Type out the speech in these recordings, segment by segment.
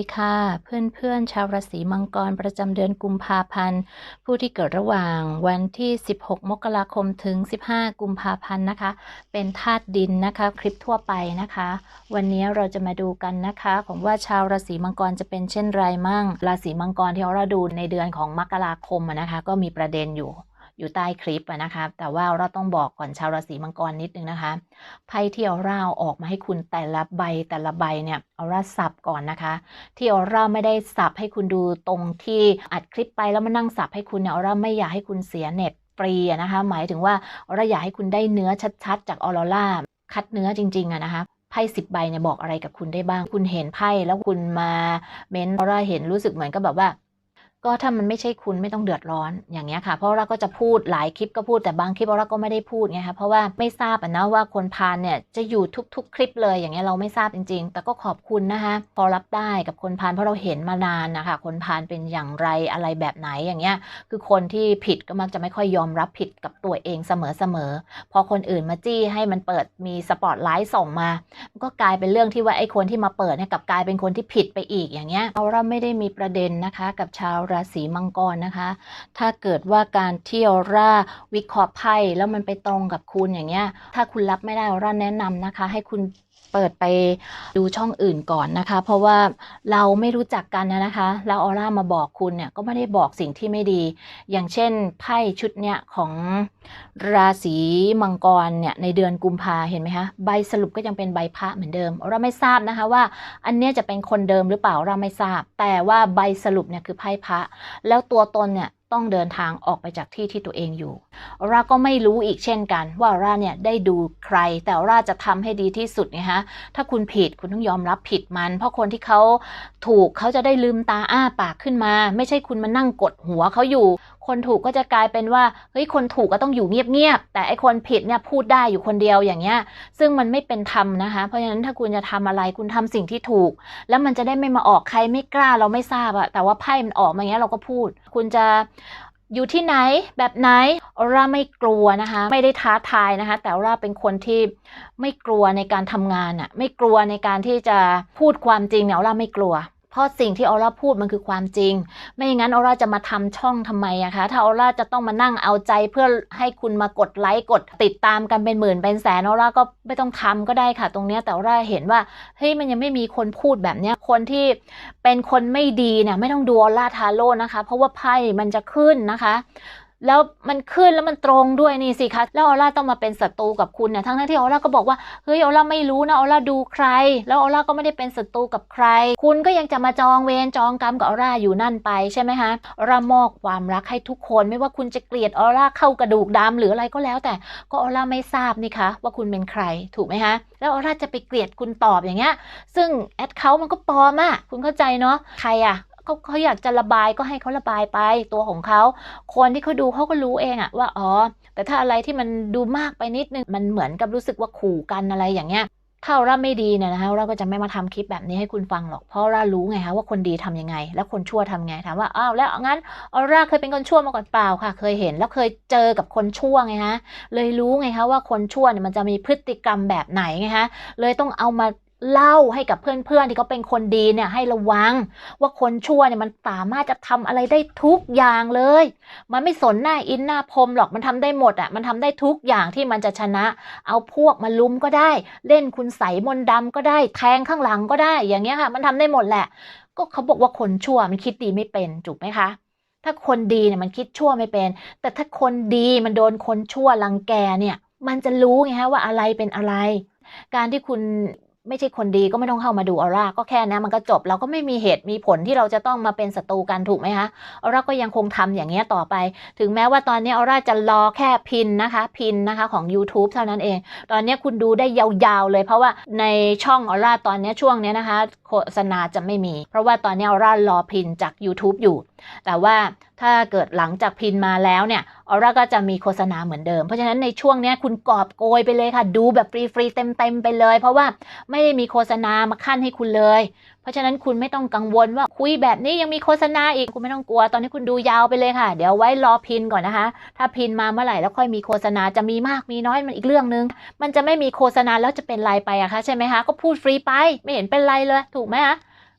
ดีค่ะ เพื่อนๆ ชาวราศีมังกรประจำเดือนกุมภาพันธ์ ผู้ที่เกิดระหว่างวันที่ 16 มกราคมถึง 15 กุมภาพันธ์นะคะ เป็นธาตุดินนะคะ คลิปทั่วไปนะคะ วันนี้เราจะมาดูกันนะคะของว่าชาวราศีมังกรจะเป็นเช่นไรมั่ง ราศีมังกรที่เราดูในเดือนของมกราคมนะคะ ก็มีประเด็นอยู่ อยู่ใต้คลิปนะคะแต่ว่าเราต้องบอกก่อนชาวราศีมังกรนิดนึงนะคะไพ่ที่ออร่าเออกมาให้คุณแต่ละใบแต่ละใบเนี่ยเออร่าสับก่อนนะคะที่ออร่าไม่ได้สับให้คุณดูตรงที่อัดคลิปไปแล้วมานั่งสับให้คุณเนี่ยออร่าไม่อยากให้คุณเสียเน็ตฟรีนะคะหมายถึงว่าออร่าอยากให้คุณได้เนื้อชัดๆ จากออร่าคัดเนื้อจริงๆอะนะคะไพ่สิบใบเนี่ยบอกอะไรกับคุณได้บ้าง คุณเห็นไพ่แล้วคุณมาเม้นออร่าเห็นรู้สึกเหมือนกับแบบว่า ก็ถ้ามันไม่ใช่คุณไม่ต้องเดือดร้อนอย่างเงี้ยค่ะ เพราะเราก็จะพูดหลายคลิปก็พูดแต่บางคลิปเราก็ไม่ได้พูดไงคะเพราะว่าไม่ทราบนะว่าคนพานเนี่ยจะอยู่ทุก ๆ คลิปเลยอย่างเงี้ยเราไม่ทราบจริง ๆ แต่ก็ขอบคุณนะคะพอรับได้กับคนพานเพราะเราเห็นมานานนะคะคนพานเป็นอย่างไรอะไรแบบไหนอย่างเงี้ยคือคนที่ผิดก็มักจะไม่ค่อยยอมรับผิดกับตัวเองเสมอๆพอคนอื่นมาจี้ให้มันเปิดมีสปอตไลท์ส่งมาก็กลายเป็นเรื่องที่ว่าไอ้คนที่มาเปิดเนี่ยกับกลายเป็นคนที่ผิดไปอีกอย่างเงี้ยเราเราไม่ได้มีประเด็นนะคะกับชาวราศีมังกรนะคะ ถ้าเกิดว่าการเที่ยวร่าวิเคราะห์ไพ่แล้วมันไปตรงกับคุณอย่างเงี้ย ถ้าคุณรับไม่ได้ร่าแนะนำนะคะ ให้คุณ เปิดไปดูช่องอื่นก่อนนะคะ เพราะว่าเราไม่รู้จักกันนะคะ แล้วออร่ามาบอกคุณเนี่ยก็ไม่ได้บอกสิ่งที่ไม่ดี อย่างเช่นไพ่ชุดเนี้ยของราศีมังกรเนี่ยในเดือนกุมภาเห็นไหมคะใบสรุปก็ยังเป็นใบพระเหมือนเดิมเราไม่ทราบนะคะว่า อันเนี้ยจะเป็นคนเดิมหรือเปล่าเราไม่ทราบ แต่ว่าใบสรุปเนี่ยคือไพ่พระแล้วตัวตนเนี่ย ต้องเดินทางออกไปจากที่ที่ตัวเองอยู่ ราก็ไม่รู้อีกเช่นกัน ว่าราเนี่ยได้ดูใคร แต่ราจะทำให้ดีที่สุดไงฮะถ้าคุณผิดคุณต้องยอมรับผิดมัน เพราะคนที่เขาถูกเขาจะได้ลืมตาอ้าปากขึ้นมา ไม่ใช่คุณมานั่งกดหัวเขาอยู่คนถูกก็จะกลายเป็นว่าเฮ้ยคนถูกก็ต้องอยู่เงียบๆแต่ไอคนผิดเนี่ยพูดได้อยู่คนเดียวอย่างเงี้ย ซึ่งมันไม่เป็นธรรมนะคะ เพราะฉะนั้นถ้าคุณจะทำอะไรคุณทำสิ่งที่ถูก แล้วมันจะได้ไม่มาออกใครไม่กล้าเราไม่ทราบอะแต่ว่าไพ่มันออกมาอย่างเงี้ยเราก็พูด คุณจะอยู่ที่ไหนแบบไหนออร่าไม่กลัวนะคะ ไม่ได้ท้าทายนะคะ แต่ออร่าเป็นคนที่ไม่กลัวในการทำงานอะไม่กลัวในการที่จะพูดความจริงเนี่ยออร่าไม่กลัว เพราะสิ่งที่ออร่าพูดมันคือความจริง ไม่อย่างนั้นออร่าจะมาทำช่องทำไมอะคะถ้าออร่าจะต้องมานั่งเอาใจเพื่อให้คุณมากดไลค์กดติดตามกันเป็นหมื่นเป็นแสนออร่าก็ไม่ต้องทำก็ได้ค่ะ ตรงเนี้ยแต่ออร่าเห็นว่าเฮ้ยมันยังไม่มีคนพูดแบบเนี้ยคนที่เป็นคนไม่ดีเนี่ยไม่ต้องดูออร่าทาโร่นะคะ เพราะว่าไพ่มันจะขึ้นนะคะ แล้วมันขึ้นแล้วมันตรงด้วยนี่สิคะแล้วออร่าต้องมาเป็นศัตรูกับคุณเนี่ยทั้งที่ออร่าก็บอกว่าเฮ้ยออร่าไม่รู้นะออร่าดูใคร แล้วออร่าก็ไม่ได้เป็นศัตรูกับใคร คุณก็ยังจะมาจองเวรจองกรรมกับออร่าอยู่นั่นไปใช่ไหมคะออร่ามอบความรักให้ทุกคน ไม่ว่าคุณจะเกลียดออร่าเข้ากระดูกดำหรืออะไรก็แล้ว แต่ก็ออร่าไม่ทราบนี่คะว่าคุณเป็นใครถูกไหมคะแล้วออร่าจะไปเกลียดคุณตอบอย่างเงี้ยซึ่งแอดเขามันก็ปลอมอะคุณเข้าใจเนาะใครอะ เขาเขาอยากจะระบายก็ให้เขาระบายไปตัวของเขา คนที่เขาดูเขาก็รู้เองอะว่าอ๋อ แต่ถ้าอะไรที่มันดูมากไปนิดนึงมันเหมือนกับรู้สึกว่าขู่กันอะไรอย่างเงี้ยถ้าเราไม่ดีเนี่ยนะคะเราก็จะไม่มาทำคลิปแบบนี้ให้คุณฟังหรอกเพราะเรารู้ไงคะว่าคนดีทำยังไง แล้วคนชั่วทำไงถามว่าอ้าวแล้วงั้นออร่าเคยเป็นคนชั่วมาก่อนเปล่าค่ะ เคยเห็นแล้วเคยเจอกับคนชั่วไงฮะเลยรู้ไงคะว่าคนชั่วเนี่ยมันจะมีพฤติกรรมแบบไหนไงฮะเลยต้องเอามา เล่าให้กับเพื่อนๆที่เขาเป็นคนดีเนี่ยให้ระวัง ว่าคนชั่วเนี่ยมันสามารถจะทำอะไรได้ทุกอย่างเลย มันไม่สนหน้าอินหน้าพรมหรอกมันทำได้หมดอะมันทำได้ทุกอย่างที่มันจะชนะ เอาพวกมาลุมก็ได้ เล่นคุณใสมนต์ดำก็ได้แทงข้างหลังก็ได้ อย่างเงี้ยค่ะ มันทำได้หมดแหละ ก็เขาบอกว่าคนชั่วมันคิดดีไม่เป็นถูกไหมคะถ้าคนดีเนี่ยมันคิดชั่วไม่เป็น แต่ถ้าคนดีมันโดนคนชั่วรังแกเนี่ย มันจะรู้ไงฮะว่าอะไรเป็นอะไร การที่คุณ ไม่ใช่คนดีก็ไม่ต้องเข้ามาดูออร่าก็แค่นะมันก็จบเราก็ไม่มีเหตุมีผลที่เราจะต้องมาเป็นศัตรูกันถูกไหมคะออร่าก็ยังคงทำอย่างเงี้ยต่อไป ถึงแม้ว่าตอนนี้ออร่าจะรอแค่พินนะคะพินนะคะของ YouTube เท่านั้นเอง ตอนนี้คุณดูได้ยาวๆเลย เพราะว่าในช่องออร่าตอนนี้ช่วงนี้นะคะ โฆษณาจะไม่มี เพราะว่าตอนนี้ออร่ารอพินจาก YouTube อยู่ แต่ว่าถ้าเกิดหลังจากพินมาแล้วเนี่ยออร่าก็จะมีโฆษณาเหมือนเดิม เพราะฉะนั้นในช่วงนี้คุณกอบโกยไปเลยค่ะ ดูแบบฟรีๆเต็มๆไปเลย เพราะว่าไม่ได้มีโฆษณามาขั้นให้คุณเลยเพราะฉะนั้นคุณไม่ต้องกังวลว่าคุยแบบนี้ยังมีโฆษณาอีกคุณไม่ต้องกลัว ตอนนี้คุณดูยาวไปเลยค่ะ เดี๋ยวไว้รอพินก่อนนะคะ ถ้าพินมาเมื่อไหร่แล้วค่อยมีโฆษณาจะมีมากมีน้อยมันอีกเรื่องนึง มันจะไม่มีโฆษณาแล้วจะเป็นไรไปอะคะใช่ไหมคะก็พูดฟรีไปไม่เห็นเป็นไรเลยถูกไหมคะ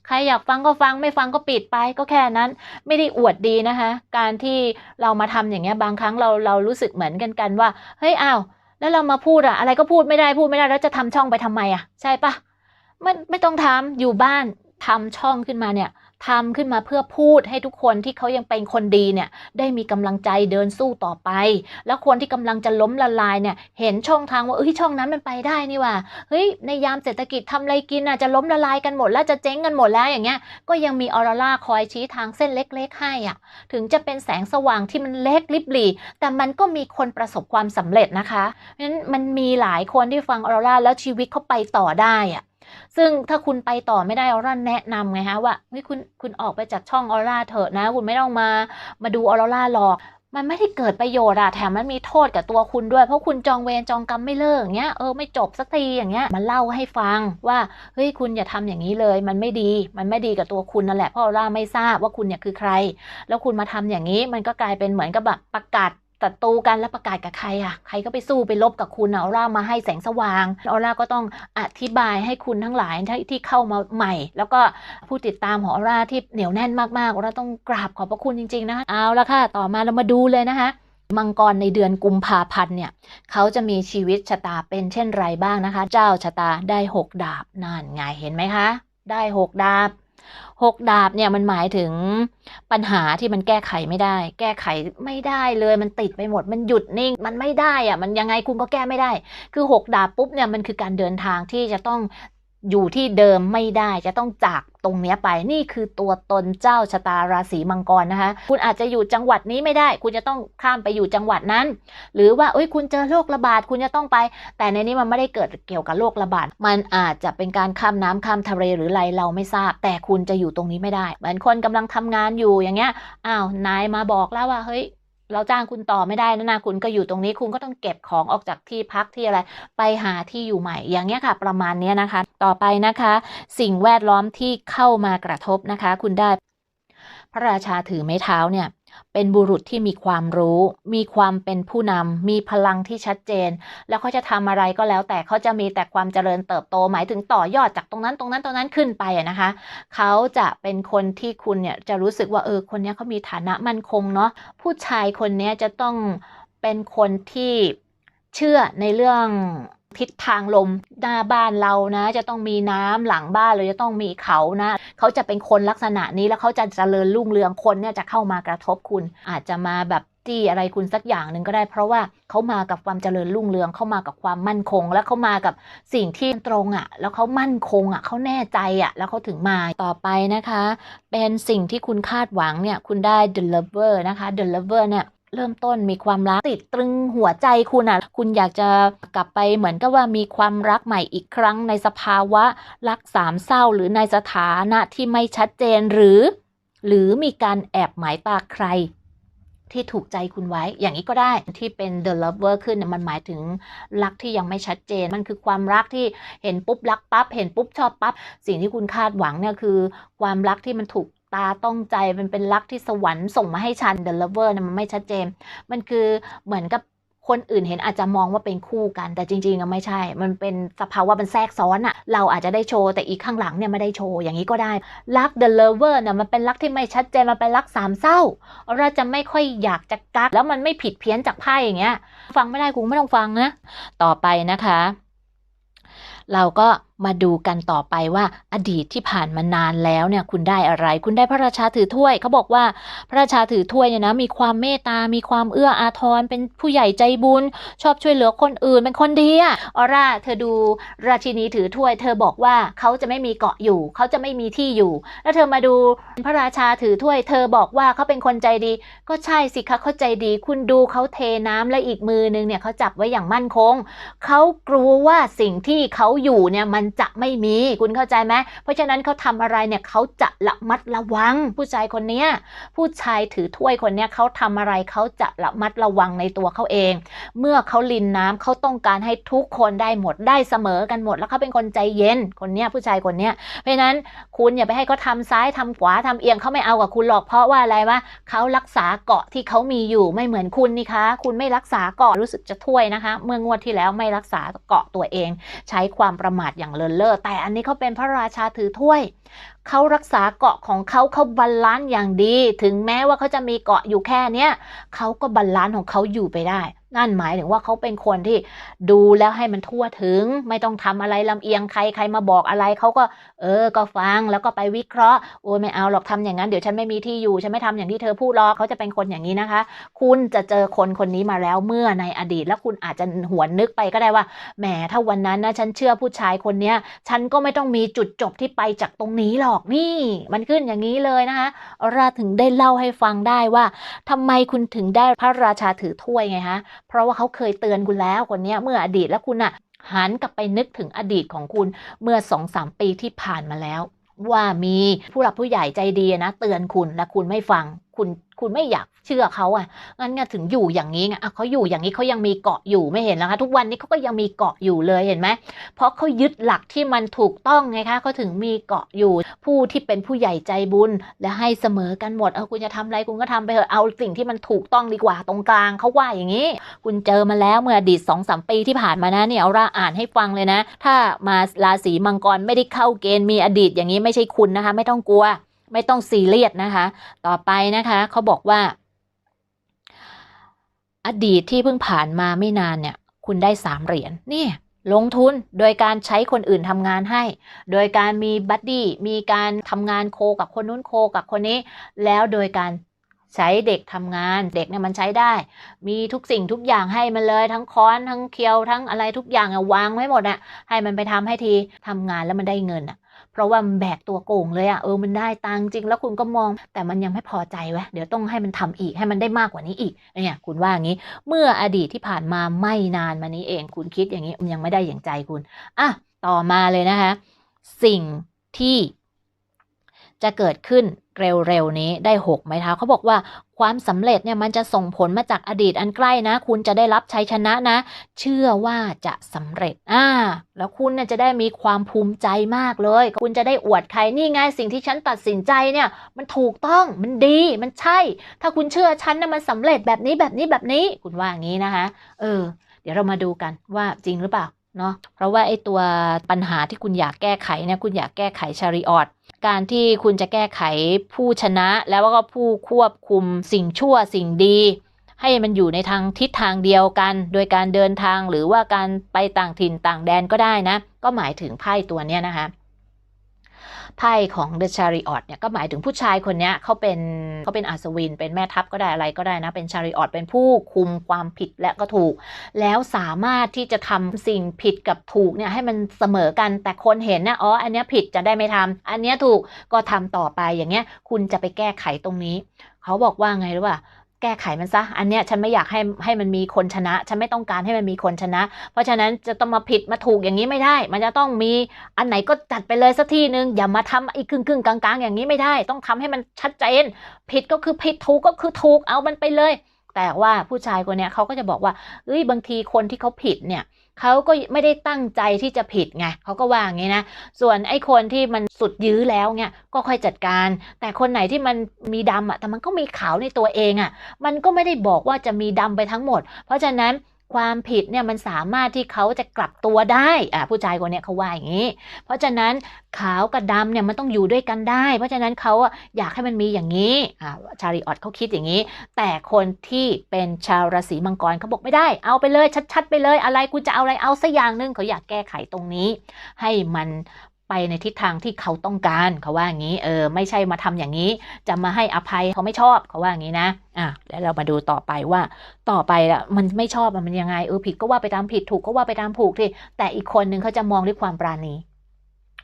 ใครอยากฟังก็ฟังไม่ฟังก็ปิดไปก็แค่นั้นไม่ได้อวดดีนะคะ การที่เรามาทำอย่างเงี้ยบางครั้งเราเรารู้สึกเหมือนกันกันว่าเฮ้ยอ้าวแล้วเรามาพูดอะอะไรก็พูดไม่ได้พูดไม่ได้แล้วจะทำช่องไปทำไมอะใช่ปะ ไม่ไม่ต้องทำอยู่บ้านทำช่องขึ้นมาเนี่ยทำขึ้นมาเพื่อพูดให้ทุกคนที่เขายังเป็นคนดีเนี่ยได้มีกำลังใจเดินสู้ต่อไป แล้วคนที่กำลังจะล้มละลายเนี่ยเห็นช่องทางว่าเอ้ยช่องนั้นมันไปได้นี่ว่าเฮ้ยในยามเศรษฐกิจทำอะไรกินอะจะล้มละลายกันหมดแล้วจะเจ๊งกันหมดแล้วอย่างเงี้ยก็ยังมีออร่าคอยชี้ทางเส้นเล็ก ๆ ให้อะถึงจะเป็นแสงสว่างที่มันเล็กลิบหลีแต่มันก็มีคนประสบความสำเร็จนะคะเพราะฉะนั้นมันมีหลายคนที่ฟังออร่าแล้วชีวิตเขาไปต่อได้อะ ซึ่งถ้าคุณไปต่อไม่ได้ออร่าแนะนำไงฮะว่าเฮ้ยคุณคุณออกไปจากช่องออร่าเถอะนะ คุณไม่ต้องมามาดูออร่าหรอกมันไม่ได้เกิดประโยชน์อะแถมมันมีโทษกับตัวคุณด้วย เพราะคุณจองเวรจองกรรมไม่เลิกอย่างเงี้ยเออไม่จบสักทีอย่างเงี้ยมันเล่าให้ฟังว่าเฮ้ยคุณอย่าทำอย่างนี้เลย มันไม่ดี มันไม่ดีกับตัวคุณนั่นแหละเพราะออร่าไม่ทราบว่าคุณเนี่ยคือใคร แล้วคุณมาทำอย่างนี้มันก็กลายเป็นเหมือนกับแบบประกาศ ศัตรูกันแล้วประกาศกับใครอะ ใครก็ไปสู้ไปลบกับคุณออร่ามาให้แสงสว่างออร่าก็ต้องอธิบายให้คุณทั้งหลายที่ที่เข้ามาใหม่ แล้วก็ผู้ติดตามของออร่าที่เหนียวแน่นมากๆออร่าต้องกราบขอบพระคุณจริงๆนะคะเอาละค่ะ ต่อมาเรามาดูเลยนะคะมังกรในเดือนกุมภาพันธ์เนี่ยเขาจะมีชีวิตชะตาเป็นเช่นไรบ้างนะคะ เจ้าชะตาได้หกดาบนั่นไงเห็นไหมคะ ได้หกดาบ หกดาบเนี่ยมันหมายถึงปัญหาที่มันแก้ไขไม่ได้ แก้ไขไม่ได้เลยมันติดไปหมด มันหยุดนิ่ง มันไม่ได้อะมันยังไงคุณก็แก้ไม่ได้ คือหกดาบปุ๊บเนี่ยมันคือการเดินทางที่จะต้อง อยู่ที่เดิมไม่ได้จะต้องจากตรงนี้ไปนี่คือตัวตนเจ้าชะตาราศีมังกรนะคะ คุณอาจจะอยู่จังหวัดนี้ไม่ได้ คุณจะต้องข้ามไปอยู่จังหวัดนั้น หรือว่าเอ้ยคุณเจอโรคระบาดคุณจะต้องไป แต่ในนี้มันไม่ได้เกิดเกี่ยวกับโรคระบาดมันอาจจะเป็นการข้ามน้ำข้ามทะเลหรืออะไรเราไม่ทราบ แต่คุณจะอยู่ตรงนี้ไม่ได้ เหมือนคนกำลังทำงานอยู่อย่างเงี้ยอ้าวนายมาบอกแล้วว่าเฮ้ย เราจ้างคุณต่อไม่ได้นะนะคุณก็อยู่ตรงนี้คุณก็ต้องเก็บของออกจากที่พักที่อะไร ไปหาที่อยู่ใหม่ อย่างเงี้ยค่ะ ประมาณเนี้ยนะคะ ต่อไปนะคะ สิ่งแวดล้อมที่เข้ามากระทบนะคะ คุณได้ พระราชาถือไม้เท้าเนี่ย เป็นบุรุษที่มีความรู้ มีความเป็นผู้นำ มีพลังที่ชัดเจน แล้วเขาจะทำอะไรก็แล้วแต่เขาจะมีแต่ความเจริญเติบโต หมายถึงต่อยอดจากตรงนั้นตรงนั้นตรงนั้นขึ้นไปอะนะคะ เขาจะเป็นคนที่คุณเนี่ยจะรู้สึกว่าเออคนนี้เขามีฐานะมั่นคงเนาะ ผู้ชายคนนี้จะต้องเป็นคนที่เชื่อในเรื่อง ทิศทางลมหน้าบ้านเรานะ จะต้องมีน้ำหลังบ้านเราจะต้องมีเขานะเขาจะเป็นคนลักษณะนี้แล้วเขาจะเจริญรุ่งเรืองคนเนี่ยจะเข้ามากระทบคุณ อาจจะมาแบบจี้อะไรคุณสักอย่างหนึ่งก็ได้ เพราะว่าเขามากับความเจริญรุ่งเรืองเขามากับความมั่นคง และเขามากับสิ่งที่ตรงอะ่ะ แล้วเขามั่นคงอะ่ะเขาแน่ใจอะ่ะ แล้วเขาถึงมาต่อไปนะคะ เป็นสิ่งที่คุณคาดหวังเนี่ยคุณได้ the lover นะคะ the lover เนี่ย เริ่มต้นมีความรักติดตรึงหัวใจคุณอะ คุณอยากจะกลับไปเหมือนกับว่ามีความรักใหม่อีกครั้งในสภาวะรักสามเศร้าหรือในสถานะที่ไม่ชัดเจนหรือ หรือมีการแอบหมายตาใครที่ถูกใจคุณไว้ อย่างนี้ก็ได้ที่เป็น the lover ขึ้นเนี่ยมันหมายถึงรักที่ยังไม่ชัดเจน มันคือความรักที่เห็นปุ๊บรักปั๊บ เห็นปุ๊บชอบปั๊บ สิ่งที่คุณคาดหวังเนี่ยคือ ความรักที่มันถูก ตาต้องใจมันเป็นรักที่สวรรค์ส่งมาให้ฉัน the lover เนี่ยมันไม่ชัดเจน มันคือเหมือนกับคนอื่นเห็นอาจจะมองว่าเป็นคู่กัน แต่จริงๆอะไม่ใช่ มันเป็นสภาวะมันแทรกซ้อนอะเราอาจจะได้โชว์แต่อีกข้างหลังเนี่ยไม่ได้โชว์อย่างนี้ก็ได้รัก the lover เนี่ยมันเป็นรักที่ไม่ชัดเจนมันเป็นรักสามเศร้า เราจะไม่ค่อยอยากจะกักแล้วมันไม่ผิดเพี้ยนจากไพ่อย่างเงี้ย ฟังไม่ได้กูไม่ต้องฟังนะต่อไปนะคะ เราก็ มาดูกันต่อไปว่าอดีตที่ผ่านมานานแล้วเนี่ยคุณได้อะไร คุณได้พระราชาถือถ้วยเขาบอกว่าพระราชาถือถ้วยเนี่ยนะมีความเมตตา มีความเอื้ออาทร เป็นผู้ใหญ่ใจบุญ ชอบช่วยเหลือคนอื่น เป็นคนดีอะออร่าเธอดูราชินีถือถ้วย เธอบอกว่าเขาจะไม่มีเกาะอยู่ เขาจะไม่มีที่อยู่ แล้วเธอมาดูพระราชาถือถ้วย เธอบอกว่าเขาเป็นคนใจดี ก็ใช่สิคะเขาใจดี คุณดูเขาเทน้ำและอีกมือนึงเนี่ยเขาจับไว้อย่างมั่นคงเขากลัวว่าสิ่งที่เขาอยู่เนี่ยมันจะไม่มี คุณเข้าใจไหมเพราะฉะนั้นเขาทำอะไรเนี่ยเขาจะระมัดระวัง ผู้ชายคนเนี้ยผู้ชายถือถ้วยคนเนี้ยเขาทำอะไรเขาจะระมัดระวังในตัวเขาเอง เมื่อเขาลินน้ำเขาต้องการให้ทุกคนได้หมดได้เสมอกันหมด แล้วเขาเป็นคนใจเย็นคนเนี้ยผู้ชายคนเนี้ยเพราะฉะนั้นคุณอย่าไปให้เขาทำซ้ายทำขวาทำเอียงเขาไม่เอากับคุณหรอกเพราะว่าอะไรวะเขารักษาเกาะที่เขามีอยู่ไม่เหมือนคุณนี่คะ คุณไม่รักษาเกาะรู้สึกจะถ้วยนะคะ เมื่องวดที่แล้วไม่รักษาเกาะตัวเอง ใช้ความประมาทอย่างเลินเล่อแต่อันนี้เขาเป็นพระราชาถือถ้วย เขารักษาเกาะของเขาเขาบาลานซ์อย่างดี ถึงแม้ว่าเขาจะมีเกาะอยู่แค่เนี้ยเขาก็บาลานซ์ของเขาอยู่ไปได้ นั่นหมายถึงว่าเขาเป็นคนที่ดูแล้วให้มันทั่วถึง ไม่ต้องทำอะไรลำเอียงใครใครมาบอกอะไรเขาก็ เออ ก็ฟังแล้วก็ไปวิเคราะห์โอ้ยไม่เอาหรอกทำอย่างนั้นเดี๋ยวฉันไม่มีที่อยู่ฉันไม่ทำอย่างที่เธอพูดหรอกเขาจะเป็นคนอย่างนี้นะคะ คุณจะเจอคนคนนี้มาแล้วเมื่อในอดีต แล้วคุณอาจจะหวนนึกไปก็ได้ว่าแหมถ้าวันนั้นนะฉันเชื่อผู้ชายคนเนี้ยฉันก็ไม่ต้องมีจุดจบที่ไปจากตรงนี้หรอกนี่ มันขึ้นอย่างนี้เลยนะคะราถึงได้เล่าให้ฟังได้ว่าทำไมคุณถึงได้พระราชาถือถ้วยไงฮะเพราะว่าเขาเคยเตือนคุณแล้วคนนี้เมื่ออดีตแล้วคุณอะหันกลับไปนึกถึงอดีตของคุณเมื่อสองสามปีที่ผ่านมาแล้ว ว่ามีผู้หลักผู้ใหญ่ใจดีนะ เตือนคุณและคุณไม่ฟัง คุณคุณไม่อยากเชื่อเขาอะงั้นไงถึงอยู่อย่างนี้ไงเขาอยู่อย่างนี้เขายังมีเกาะอยู่ไม่เห็นแล้วคะทุกวันนี้เขาก็ยังมีเกาะอยู่เลยเห็นไหมเพราะเขายึดหลักที่มันถูกต้องไงคะเขาถึงมีเกาะอยู่ ผู้ที่เป็นผู้ใหญ่ใจบุญและให้เสมอกันหมดเออคุณจะทำอะไรคุณก็ทำไปเถอะเอาสิ่งที่มันถูกต้องดีกว่าตรงกลางเขาว่าอย่างนี้ คุณเจอมาแล้วเมื่ออดีตสองสามปีที่ผ่านมานะเนี่ยเอาราอ่านให้ฟังเลยนะ ถ้ามาราศีมังกรไม่ได้เข้าเกณฑ์มีอดีตอย่างนี้ไม่ใช่คุณนะคะ ไม่ต้องกลัว ไม่ต้องซีเรียสนะคะ ต่อไปนะคะเขาบอกว่า อดีตที่เพิ่งผ่านมาไม่นานเนี่ย คุณได้สามเหรียญนี่ลงทุนโดยการใช้คนอื่นทำงานให้ โดยการมีบัดดี้มีการทำงานโคกับคนนู้นโคกับคนนี้ แล้วโดยการใช้เด็กทำงานเด็กเนี่ยมันใช้ได้ มีทุกสิ่งทุกอย่างให้มันเลย ทั้งค้อนทั้งเคียวทั้งอะไรทุกอย่างอะวางไว้หมดอะให้มันไปทำให้ทีทำงานแล้วมันได้เงินอะ เพราะว่ามันแบกตัวโกงเลยอะเออมันได้ตังจริงแล้วคุณก็มอง แต่มันยังไม่พอใจว้ยเดี๋ยวต้องให้มันทำอีกให้มันได้มากกว่านี้อีกเนี่ยคุณว่าอย่างนี้ เมื่ออดีตที่ผ่านมาไม่นานมานี้เอง คุณคิดอย่างนี้มันยังไม่ได้อย่างใจคุณอะต่อมาเลยนะคะสิ่งที่จะเกิดขึ้นเร็วๆนี้ได้หกไม้เท้าเขาบอกว่า ความสำเร็จเนี่ยมันจะส่งผลมาจากอดีตอันใกล้นะ คุณจะได้รับชัยชนะนะ เชื่อว่าจะสำเร็จอ่าแล้วคุณเนี่ยจะได้มีความภูมิใจมากเลย คุณจะได้อวดใครนี่ไงสิ่งที่ฉันตัดสินใจเนี่ย มันถูกต้องมันดีมันใช่ ถ้าคุณเชื่อฉันนะมันสำเร็จแบบนี้แบบนี้แบบนี้ คุณว่าอย่างนี้นะคะ เออ เดี๋ยวเรามาดูกันว่าจริงหรือเปล่าเนาะเพราะว่าไอ้ตัวปัญหาที่คุณอยากแก้ไขเนี่ยคุณอยากแก้ไขชาริออต การที่คุณจะแก้ไขผู้ชนะแล้วก็ผู้ควบคุมสิ่งชั่วสิ่งดี ให้มันอยู่ในทางทิศทางเดียวกัน โดยการเดินทางหรือว่าการไปต่างถิ่นต่างแดนก็ได้นะ ก็หมายถึงไพ่ตัวเนี้ยนะคะ ไพ่ของ The Chariot เนี่ยก็หมายถึงผู้ชายคนนี้เขาเป็นเขาเป็นอัศวิน เป็นแม่ทัพก็ได้อะไรก็ได้นะ เป็น Chariot เป็นผู้คุมความผิดและก็ถูก แล้วสามารถที่จะทำสิ่งผิดกับถูกเนี่ยให้มันเสมอกันแต่คนเห็นนะอ๋ออันนี้ผิดจะได้ไม่ทำอันนี้ถูกก็ทำต่อไปอย่างเงี้ยคุณจะไปแก้ไขตรงนี้ เขาบอกว่าไงรู้ป่ะ แก้ไขมันซะ อันเนี้ยฉันไม่อยากให้ให้มันมีคนชนะ ฉันไม่ต้องการให้มันมีคนชนะ เพราะฉะนั้นจะต้องมาผิดมาถูกอย่างนี้ไม่ได้ มันจะต้องมีอันไหนก็จัดไปเลยสักที่หนึ่งอย่ามาทำอีกครึ่งครึ่งๆกลางๆ อย่างนี้ไม่ได้ ต้องทำให้มันชัดเจน ผิดก็คือผิดถูกก็คือถูกเอามันไปเลย แต่ว่าผู้ชายคนนี้เขาก็จะบอกว่าเอ้ยบางทีคนที่เขาผิดเนี่ยเขาก็ไม่ได้ตั้งใจที่จะผิดไงเขาก็ว่าอย่างนี้นะ ส่วนไอ้คนที่มันสุดยื้อแล้วเนี่ยก็ค่อยจัดการ แต่คนไหนที่มันมีดำอะแต่มันก็มีขาวในตัวเองอะ มันก็ไม่ได้บอกว่าจะมีดำไปทั้งหมด เพราะฉะนั้น ความผิดเนี่ยมันสามารถที่เขาจะกลับตัวได้อ่าผู้ชายคนเนี้ยเขาว่าอย่างนี้ เพราะฉะนั้นขาวกับดำเนี่ยมันต้องอยู่ด้วยกันได้ เพราะฉะนั้นเขาอยากให้มันมีอย่างนี้อ่าชาริออตเขาคิดอย่างนี้ แต่คนที่เป็นชาวราศีมังกรเขาบอกไม่ได้ เอาไปเลยชัด ๆ ไปเลยอะไรกูจะเอาอะไรเอาสักอย่างนึงเขาอยากแก้ไขตรงนี้ ให้มัน ไปในทิศทางที่เขาต้องการเขาว่าอย่างนี้เออไม่ใช่มาทำอย่างนี้ จะมาให้อภัยเขาไม่ชอบเขาว่าอย่างนี้นะอะแล้วเรามาดูต่อไปว่าต่อไปละมันไม่ชอบมันยังไงเออผิดก็ว่าไปตามผิดถูกก็ว่าไปตามผูกที่แต่อีกคนนึงเขาจะมองด้วยความปราณี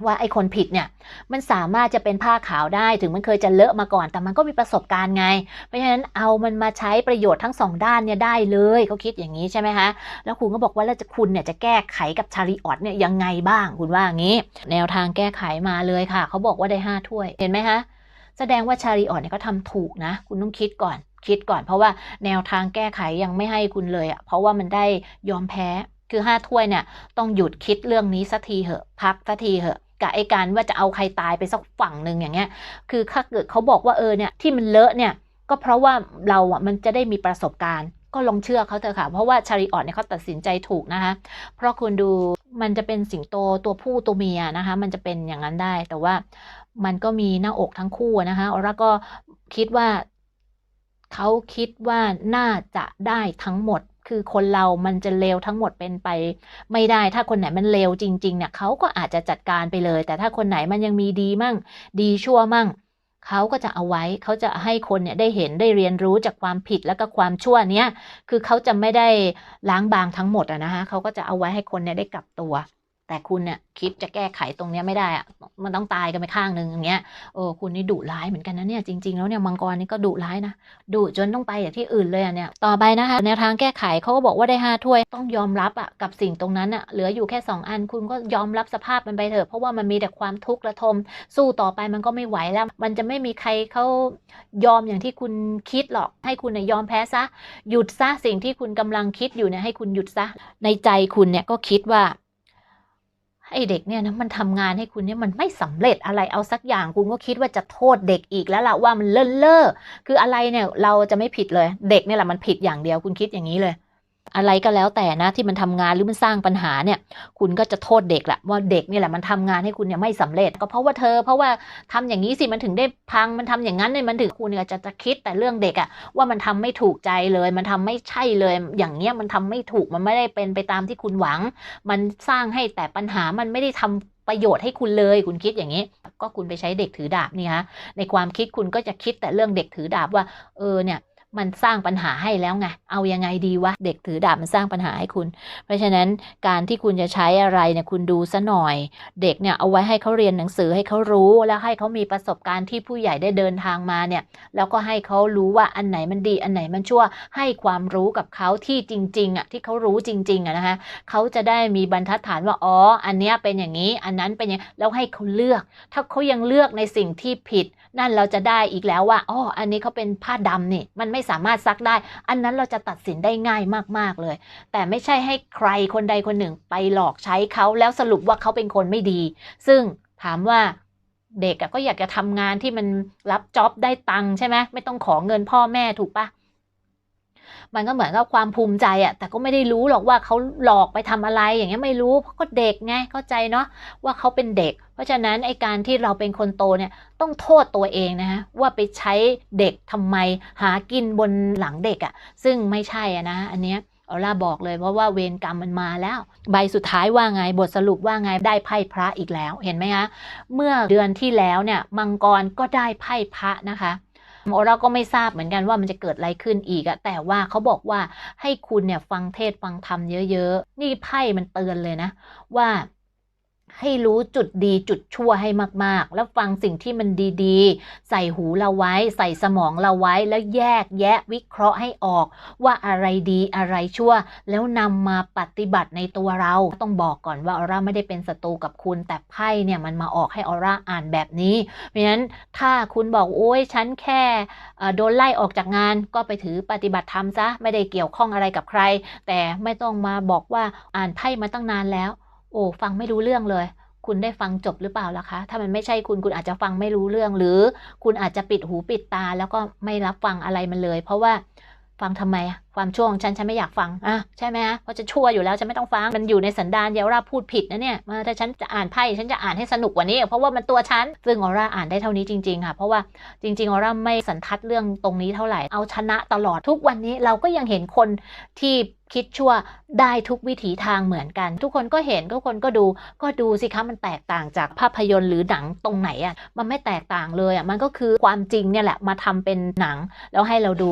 ว่าไอ้คนผิดเนี่ย มันสามารถจะเป็นผ้าขาวได้ถึงมันเคยจะเลอะมาก่อน แต่มันก็มีประสบการณ์ไง เพราะฉะนั้นเอามันมาใช้ประโยชน์ทั้งสองด้านเนี่ยได้เลยเขาคิดอย่างนี้ใช่ไหมคะแล้วคุณก็บอกว่าแล้วจะคุณเนี่ยจะแก้ไขกับชาริออตเนี่ยยังไงบ้าง คุณว่าอย่างนี้ แนวทางแก้ไขมาเลยค่ะเขาบอกว่าได้ห้าถ้วยเห็นไหมคะแสดงว่าชาริออตเนี่ยก็ทำถูกนะ คุณต้องคิดก่อน คิดก่อน เพราะว่าแนวทางแก้ไขยังไม่ให้คุณเลยอะเพราะว่ามันได้ยอมแพ้คือห้าถ้วยเนี่ยต้องหยุดคิดเรื่องนี้สักทีเหอะ พักสักทีเหอะ กับไอการว่าจะเอาใครตายไปสักฝั่งหนึ่งอย่างเงี้ย คือถ้าเกิดเขาบอกว่าเออเนี่ยที่มันเลอะเนี่ยก็เพราะว่าเราอะมันจะได้มีประสบการณ์ ก็ลองเชื่อเขาเถอะค่ะ เพราะว่าชาริออตเนี่ยเขาตัดสินใจถูกนะคะ เพราะคุณดูมันจะเป็นสิงโตตัวผู้ตัวเมียนะคะ มันจะเป็นอย่างนั้นได้ แต่ว่ามันก็มีหน้าอกทั้งคู่นะคะออร่าก็คิดว่าเขาคิดว่าน่าจะได้ทั้งหมด คือคนเรามันจะเลวทั้งหมดเป็นไป ไม่ได้ถ้าคนไหนมันเลวจริงๆเนี่ยเขาก็อาจจะจัดการไปเลย แต่ถ้าคนไหนมันยังมีดีมั่ง ดีชั่วมั่งเขาก็จะเอาไว้เขาจะให้คนเนี่ยได้เห็นได้เรียนรู้จากความผิดแล้วก็ความชั่วเนี้ยคือเขาจะไม่ได้ล้างบางทั้งหมดอะนะคะเขาก็จะเอาไว้ให้คนเนี่ยได้กลับตัว แต่คุณเนี่ยคิดจะแก้ไขตรงนี้ไม่ได้อะมันต้องตายกันไปข้างหนึ่งอย่างเงี้ยโอ้คุณนี่ดุร้ายเหมือนกันนะเนี่ยจริงๆแล้วเนี่ยมังกรนี่ก็ดุร้ายนะดุจนต้องไปอย่างที่อื่นเลยอะเนี่ยต่อไปนะคะแนวทางแก้ไขเขาก็บอกว่าได้ห้าถ้วยต้องยอมรับอะกับสิ่งตรงนั้นอะเหลืออยู่แค่สองอันคุณก็ยอมรับสภาพมันไปเถอะเพราะว่ามันมีแต่ความทุกข์ระทม สู้ต่อไปมันก็ไม่ไหวแล้ว มันจะไม่มีใครเขายอมอย่างที่คุณคิดหรอกให้คุณเนี่ยยอมแพ้ซะหยุดซะสิ่งที่คุณกำลังคิดอยู่เนี่ยให้คุณหยุดซะในใจคุณเนี่ยก็คิดว่า ไอ้เด็กเนี่ยนะมันทำงานให้คุณเนี่ยมันไม่สำเร็จอะไรเอาสักอย่างคุณก็คิดว่าจะโทษเด็กอีกแล้วล่ะว่ามันเลินเล่อคืออะไรเนี่ยเราจะไม่ผิดเลย เด็กเนี่ยแหละมันผิดอย่างเดียวคุณคิดอย่างนี้เลย อะไรก็แล้วแต่นะที่มันทำงานหรือมันสร้างปัญหาเนี่ยคุณก็จะโทษเด็กแหละว่าเด็กนี่แหละมันทำงานให้คุณเนี่ยไม่สำเร็จ ก็เพราะว่าเธอ เพราะว่าทำอย่างนี้สิมันถึงได้พังมันทำอย่างนั้นเนี่ยมันถึงคุณเนี่ยจะจะคิดแต่เรื่องเด็กอะว่ามันทำไม่ถูกใจเลย มันทำไม่ใช่เลย อย่างเงี้ยมันทำไม่ถูกมันไม่ได้เป็นไปตามที่คุณหวัง มันสร้างให้แต่ปัญหามันไม่ได้ทำประโยชน์ให้คุณเลยคุณคิดอย่างนี้ ก็คุณไปใช้เด็กถือดาบนี่ฮะในความคิดคุณก็จะคิดแต่เรื่องเด็กถือดาบว่าเออเนี่ย มันสร้างปัญหาให้แล้วไง เอายังไงดีวะ เด็กถือดาบมันสร้างปัญหาให้คุณ เพราะฉะนั้นการที่คุณจะใช้อะไรเนี่ยคุณดูซะหน่อย เด็กเนี่ยเอาไว้ให้เขาเรียนหนังสือให้เขารู้แล้วให้เขามีประสบการณ์ที่ผู้ใหญ่ได้เดินทางมาเนี่ย แล้วก็ให้เขารู้ว่าอันไหนมันดี อันไหนมันชั่ว ให้ความรู้กับเขาที่จริงๆอะที่เขารู้จริงๆอะนะคะเขาจะได้มีบรรทัดฐานว่าอ๋ออันเนี้ยเป็นอย่างนี้ อันนั้นเป็นอย่างแล้วให้เขาเลือก ถ้าเขายังเลือกในสิ่งที่ผิด นั่นเราจะได้อีกแล้วว่าอ๋ออันนี้เขาเป็นผ้าดำนี่ มันไม่สามารถซักได้ อันนั้นเราจะตัดสินได้ง่ายมากๆเลย แต่ไม่ใช่ให้ใครคนใดคนหนึ่งไปหลอกใช้เขาแล้วสรุปว่าเขาเป็นคนไม่ดี ซึ่งถามว่าเด็กก็อยากจะทำงานที่มันรับจ็อบได้ตังค์ใช่ไหมไม่ต้องขอเงินพ่อแม่ถูกปะ มันก็เหมือนกับความภูมิใจอะแต่ก็ไม่ได้รู้หรอกว่าเขาหลอกไปทำอะไร อย่างเงี้ยไม่รู้เพราะก็เด็กไงเข้าใจเนาะว่าเขาเป็นเด็ก เพราะฉะนั้นไอการที่เราเป็นคนโตเนี่ยต้องโทษตัวเองนะฮะว่าไปใช้เด็กทำไมหากินบนหลังเด็กอะซึ่งไม่ใช่อะนะ อันเนี้ยออร่าบอกเลยเพราะว่าเวรกรรมมันมาแล้ว ใบสุดท้ายว่าไงบทสรุปว่าไงได้ไพ่พระอีกแล้วเห็นไหมคะเมื่อเดือนที่แล้วเนี่ยมังกรก็ได้ไพ่พระนะคะ เราก็ไม่ทราบเหมือนกันว่ามันจะเกิดอะไรขึ้นอีกอะแต่ว่าเขาบอกว่าให้คุณเนี่ยฟังเทศฟังธรรมเยอะ ๆ นี่ไพ่มันเตือนเลยนะ ว่า ให้รู้จุดดีจุดชั่วให้มากๆ แล้วฟังสิ่งที่มันดีๆ ใส่หูเราไว้ ใส่สมองเราไว้แล้วแยกแยะวิเคราะห์ให้ออก ว่าอะไรดีอะไรชั่ว แล้วนำมาปฏิบัติในตัวเราต้องบอกก่อนว่าออร่าไม่ได้เป็นศัตรูกับคุณ แต่ไพ่เนี่ยมันมาออกให้ออร่าอ่านแบบนี้ เพราะฉะนั้นถ้าคุณบอกโอ้ยฉันแค่โดนไล่ออกจากงานก็ไปถือปฏิบัติธรรมซะไม่ได้เกี่ยวข้องอะไรกับใคร แต่ไม่ต้องมาบอกว่าอ่านไพ่มาตั้งนานแล้ว โอ้ฟังไม่รู้เรื่องเลย คุณได้ฟังจบหรือเปล่าล่ะคะ ถ้ามันไม่ใช่คุณคุณอาจจะฟังไม่รู้เรื่อง หรือคุณอาจจะปิดหูปิดตา แล้วก็ไม่รับฟังอะไรมันเลย เพราะว่า ฟังทำไมอะความชั่วของฉันฉันไม่อยากฟังอะใช่ไหมฮะเพราะจะชั่วอยู่แล้วฉันไม่ต้องฟังมันอยู่ในสันดานเยาราพูดผิดนะเนี่ยถ้าฉันจะอ่านไพ่ฉันจะอ่านให้สนุกกว่านี้ เพราะว่ามันตัวฉันซึ่งออร่าอ่านได้เท่านี้จริงๆค่ะเพราะว่าจริงๆออร่าไม่สันทัดเรื่องตรงนี้เท่าไหร่เอาชนะตลอดทุกวันนี้เราก็ยังเห็นคนที่คิดชั่วได้ทุกวิถีทางเหมือนกัน ทุกคนก็เห็นทุกคนก็ดูก็ดูสิคะมันแตกต่างจากภาพยนตร์หรือหนังตรงไหนอะมันไม่แตกต่างเลยอะมันก็คือความจริงเนี่ยแหละมาทำเป็นหนังแล้วให้เราดู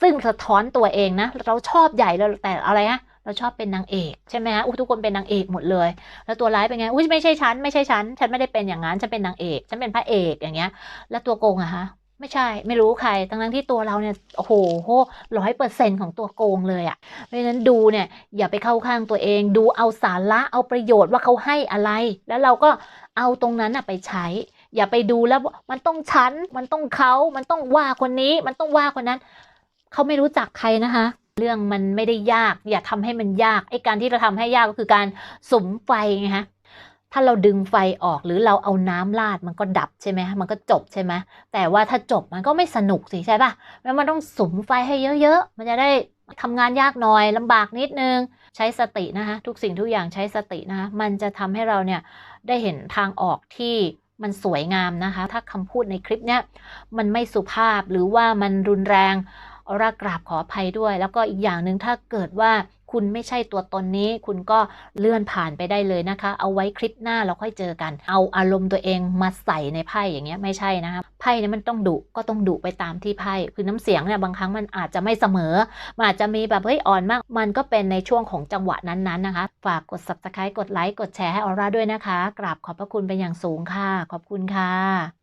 ซึ่งสะท้อนตัวเองนะ เราชอบใหญ่แล้วแต่อะไรนะเราชอบเป็นนางเอกใช่ไหมฮะอุ้ทุกคนเป็นนางเอกหมดเลย แล้วตัวร้ายเป็นไงอุ้ยไม่ใช่ฉันไม่ใช่ฉัน ฉันไม่ได้เป็นอย่างนั้นฉันเป็นนางเอกฉันเป็นพระเอกอย่างเงี้ย แล้วตัวโกงอะฮะไม่ใช่ไม่รู้ใครทั้งนั้นที่ตัวเราเนี่ยโอ้โหร้อยเปอร์เซ็นของตัวโกงเลยอะเพราะฉะนั้นดูเนี่ยอย่าไปเข้าข้างตัวเอง ดูเอาสาระเอาประโยชน์ว่าเขาให้อะไร แล้วเราก็เอาตรงนั้นอะไปใช้ อย่าไปดูแล้วมันต้องฉันมันต้องเขามันต้องว่าคนนี้มันต้องว่าคนนั้น เขาไม่รู้จักใครนะคะ เรื่องมันไม่ได้ยาก อย่าทำให้มันยากไอ้การที่เราทำให้ยากก็คือการสมไฟไงฮะถ้าเราดึงไฟออกหรือเราเอาน้ำราดมันก็ดับใช่ไหมมันก็จบใช่ไหมแต่ว่าถ้าจบมันก็ไม่สนุกสิใช่ปะแล้วมันต้องสมไฟให้เยอะๆ มันจะได้ทำงานยากหน่อยลำบากนิดนึงใช้สตินะคะทุกสิ่งทุกอย่างใช้สตินะคะมันจะทำให้เราเนี่ยได้เห็นทางออกที่มันสวยงามนะคะ ถ้าคำพูดในคลิปเนี้ยมันไม่สุภาพหรือว่ามันรุนแรง อรากราบขออภัยด้วย แล้วก็อีกอย่างหนึ่งถ้าเกิดว่าคุณไม่ใช่ตัวตนนี้ คุณก็เลื่อนผ่านไปได้เลยนะคะ เอาไว้คลิปหน้าเราค่อยเจอกัน เอาอารมณ์ตัวเองมาใส่ในไพ่อย่างเงี้ยไม่ใช่นะคะไพ่เนี่ยมันต้องดุก็ต้องดุไปตามที่ไพ่คือน้ำเสียงเนี่ยบางครั้งมันอาจจะไม่เสมอมันอาจจะมีแบบเฮ้ยอ่อนมาก มันก็เป็นในช่วงของจังหวะนั้นๆนะคะ ฝากกด subscribe กดไลค์กดแชร์ให้ออร่าด้วยนะคะ กราบขอบพระคุณเป็นอย่างสูงค่ะ ขอบคุณค่ะ